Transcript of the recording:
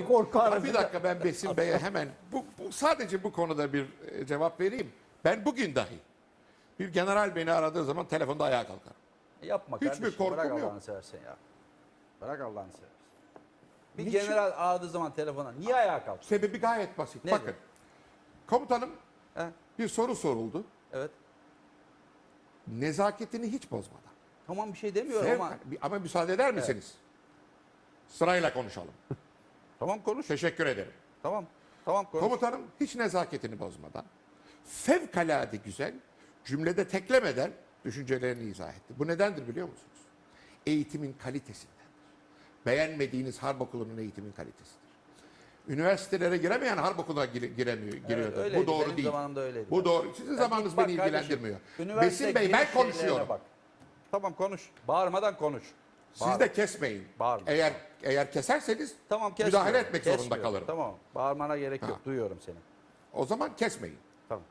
de korkar. Ya bir dakika ben Besim Bey'e hemen bu, bu sadece bu konuda bir e, cevap vereyim. Ben bugün dahi bir general beni aradığı zaman telefonda ayağa kalkarım. Yapma Hiçbir kardeşim. korkum Bırak yok. Allah'ını seversen ya. Bırak Allah'ını seversen. Bir Niçin? general aradığı zaman telefona niye ayağa kalk? Sebebi gayet basit. Nedir? Bakın komutanım He? bir soru soruldu. Evet. Nezaketini hiç bozmadan. Tamam bir şey demiyorum Sev- ama. ama müsaade eder misiniz? Sırayla konuşalım. Tamam konuş. Teşekkür ederim. Tamam. Tamam konuş. Komutanım hiç nezaketini bozmadan fevkalade güzel cümlede teklemeden düşüncelerini izah etti. Bu nedendir biliyor musunuz? Eğitimin kalitesindendir. Beğenmediğiniz harp okulunun eğitimin kalitesidir. Üniversitelere giremeyen harp okuluna gire- giremiyor, giriyordu. öyleydi. Bu doğru Benim değil. zamanımda öyleydi. Bu doğru. Sizin Ya zamanınız bak beni kardeşim, ilgilendirmiyor. üniversite Besim Bey ben şeylerine konuşuyorum. Bak. Tamam konuş. Bağırmadan konuş. Siz de kesmeyin. Bağırma. Eğer eğer keserseniz Tamam kesmiyorum. müdahale etmek zorunda Kesmiyorum. kalırım. Tamam. Bağırmana gerek yok. Duyuyorum seni. O zaman kesmeyin. Tamam.